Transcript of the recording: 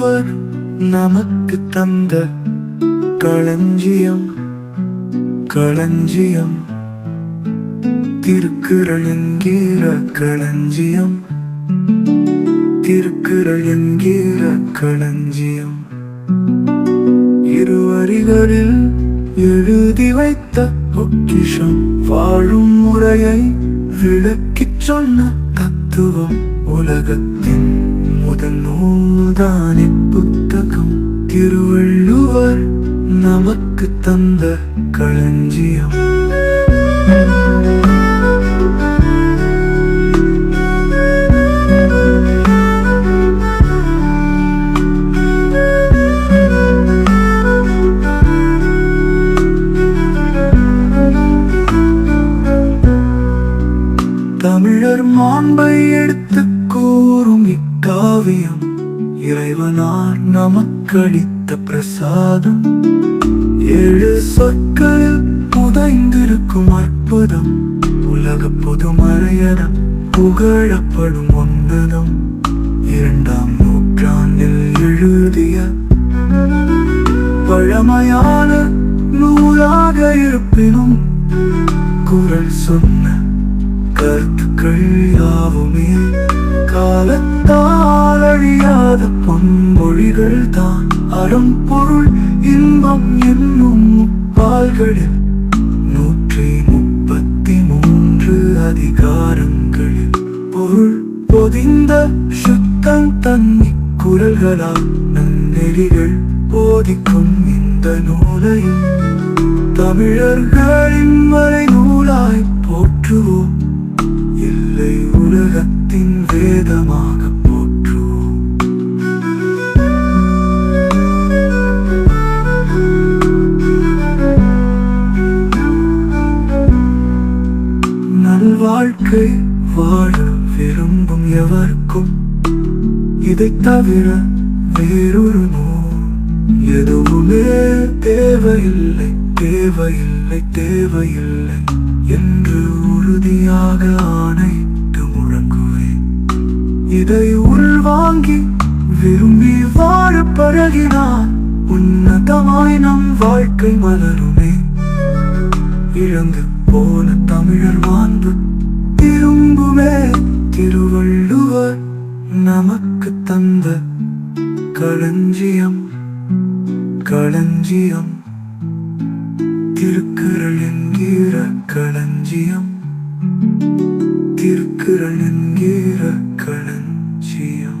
ஒருவர் நமக்கு தந்த களஞ்சியம் களஞ்சியம். திருக்குறள் என்கிற களஞ்சியம் திருக்குறள் என்கிற களஞ்சியம். இருவரிகளில் எழுதி வைத்த பொக்கிஷம் வாழும் முறையை விளக்கிச் சொன்ன தத்துவம் உலகத்தின் முதல் நூல்தான் புத்தகம் திருவள்ளுவர் நமக்கு தந்த களஞ்சியம். தமிழர் மாண்பை எடுத்து ஓவியம் இறைவனார் நமக்களித்த பிரசாதம். ஏழு சொற்களில் புதைந்திருக்கும் அற்புதம். உலக பொதுமறையன புகழப்படும் ஒன்பதும் இரண்டாம் நூற்றாண்டில் எழுதிய பழமையான நூலாக இருப்பினும் குரல் சொன்ன கருத்துக்கள் யாவுமே பொன்மொழிகள் தான் அறம் பொருள் இன்பம் என்னும் முப்பால்களில் நூற்றி முப்பத்தி மூன்று அதிகாரங்களில் பொருள் பொதிந்த சுத்தம் தன்னி குரல்களால் நன்னெறிகள் போதிக்கும் இந்த நூலையும் தமிழர்களின் நல்வாழ்க்கை வாழ விரும்பும் எவருக்கும் இதை தவிர வேறொரு நூல். எதுவுமே தேவையில்லை தேவையில்லை தேவையில்லை என்று உறுதியாக ஆணையிட்டு முழங்குவேன். இதை உள்வாங்கி விரும்பி வாழ பழகினான் உன்னதமாய் நம் வாழ்க்கை மலருமே. இழந்து போன தமிழர் மாண்பு நமக்கு தந்த களஞ்சியம் களஞ்சியம். திருக்குறள் என்கிற களஞ்சியம் திருக்குறள் என்கிற களஞ்சியம்.